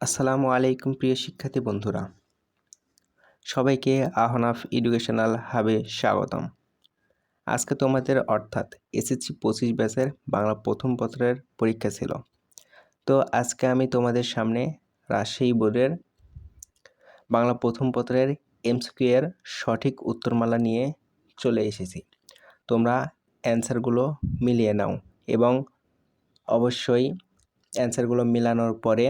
আসসালামু আলাইকুম প্রিয় শিক্ষার্থী বন্ধুরা। সবাইকে আহনাফ এডুকেশনাল হাবে স্বাগতম। আজকে তোমাদের অর্থাৎ এসএসসি পঁচিশ ব্যাচের বাংলা প্রথম পত্রের পরীক্ষা ছিল। তো আজকে আমি তোমাদের সামনে রাজশাহী বোর্ডের বাংলা প্রথম পত্রের এমসিকিউয়ের সঠিক উত্তরমালা নিয়ে চলে এসেছি। তোমরা অ্যান্সারগুলো মিলিয়ে নাও এবং অবশ্যই অ্যান্সারগুলো মিলানোর পরে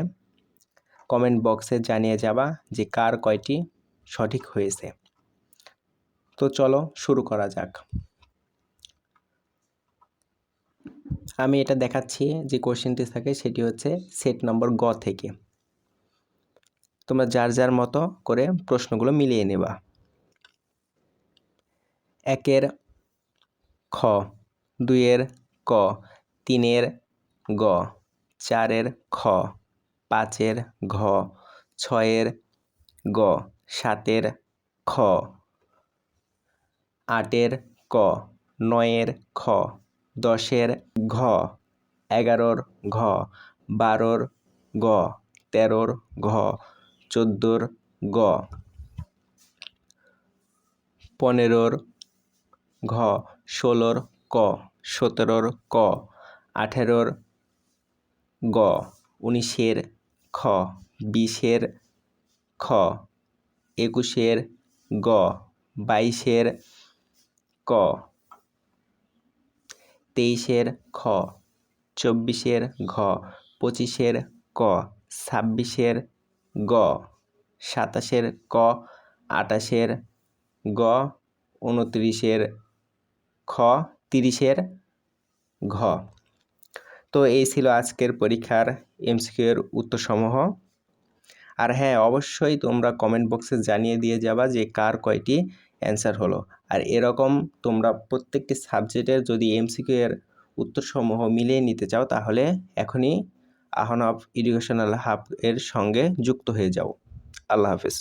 কমেন্ট বক্সে জানিয়ে যাবা যে কার কয়টি সঠিক হয়েছে। তো চলো শুরু করা যাক। আমি এটা দেখাচ্ছি যে কোশ্চেনটি থাকে সেটি হচ্ছে সেট নম্বর গ থেকে। তোমরা যার যার মতো করে প্রশ্নগুলো মিলিয়ে নেবা। একের খ, দুইয়ের ক, তিনের গ, চারের খ। পাঁচের ঘ, ছয়ের গ, সাতের খ, আটের ক, নয়ের খ, দশের ঘ, এগারোর ঘ, বারোর গ, তেরোর ঘ, চোদ্দোর গ, পনেরোর ঘ, ষোলোর ক, সতেরোর ক, আঠেরোর গ, উনিশের খ, বিশের খ, একুশের গ, বাইশের ক, তেইশের খ, চব্বিশের ঘ, পঁচিশের ক, ছাব্বিশের গ, সাতাশের ক, আটাশের গ, উনত্রিশের খ, তিরিশের ঘ। তো এই ছিল আজকের পরীক্ষার এমসিকিউর উত্তরসমূহ। আর হ্যাঁ অবশ্যই তোমরা কমেন্ট বক্সে জানিয়ে দিয়ে যাবা যে কার কয়টি অ্যান্সার হলো। আর এরকম তোমরা প্রত্যেকটি সাবজেক্টের যদি এমসিকিউ এর উত্তরসমূহ মিলিয়ে নিতে চাও, তাহলে এখনই আহনাফ এডুকেশনাল হাব এর সঙ্গে যুক্ত হয়ে যাও। আল্লাহ হাফিজ।